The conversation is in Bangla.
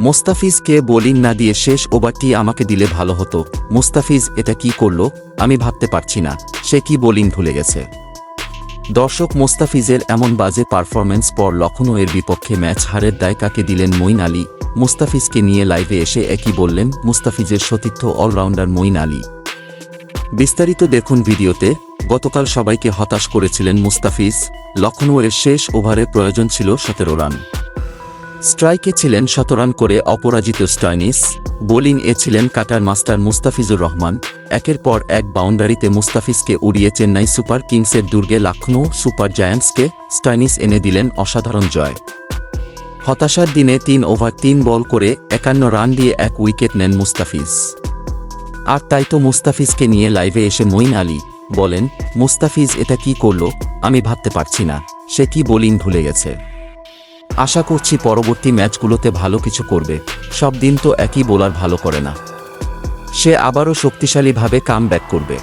মোস্তাফিজকে বোলিং না দিয়ে শেষ ওভারটি আমাকে দিলে ভালো হতো। মুস্তাফিজ, এটা কি করল? আমি ভাবতে পারছি না। সে কি বোলিং ভুলে গেছে? দর্শক, মোস্তাফিজের এমন বাজে পারফরম্যান্স পর লখনৌ এর বিপক্ষে ম্যাচ হারের দায় কাকে দিলেন মঈন আলী? মুস্তাফিজকে নিয়ে লাইভে এসে একই বললেন মুস্তাফিজের সতীর্থ অলরাউন্ডার মঈন আলী। বিস্তারিত দেখুন ভিডিওতে। গতকাল সবাইকে হতাশ করেছিলেন মুস্তাফিজ। লখনৌয়ের শেষ ওভারে প্রয়োজন ছিল সতেরো রান। স্ট্রাইকে ছিলেন শতরান করে অপরাজিত স্টয়নিস বোলিং এ ছিলেন কাটার মাস্টার মুস্তাফিজুর রহমান, একের পর এক বাউন্ডারিতে মুস্তাফিজকে উড়িয়ে চেন্নাই সুপার কিংসের দুর্গে লখনৌ সুপার জায়ান্টসকে স্টয়নিস এনে দিলেন অসাধারণ জয়। হতাশার দিনে তিন ওভার তিন বল করে একান্ন রান দিয়ে এক উইকেট নেন মুস্তাফিজ। আর তাই তো মুস্তাফিজকে নিয়ে লাইভে এসে মঈন আলী বলেন, মুস্তাফিজ, এটা কি করল? আমি ভাবতে পারছি না। সে কি বোলিং ভুলে গেছে? আশা করছি পরবর্তী ম্যাচগুলোতে ভালো কিছু করবে। সব দিন তো একই বোলার ভালো করে না। সে আবারও শক্তিশালীভাবে কাম ব্যাক করবে।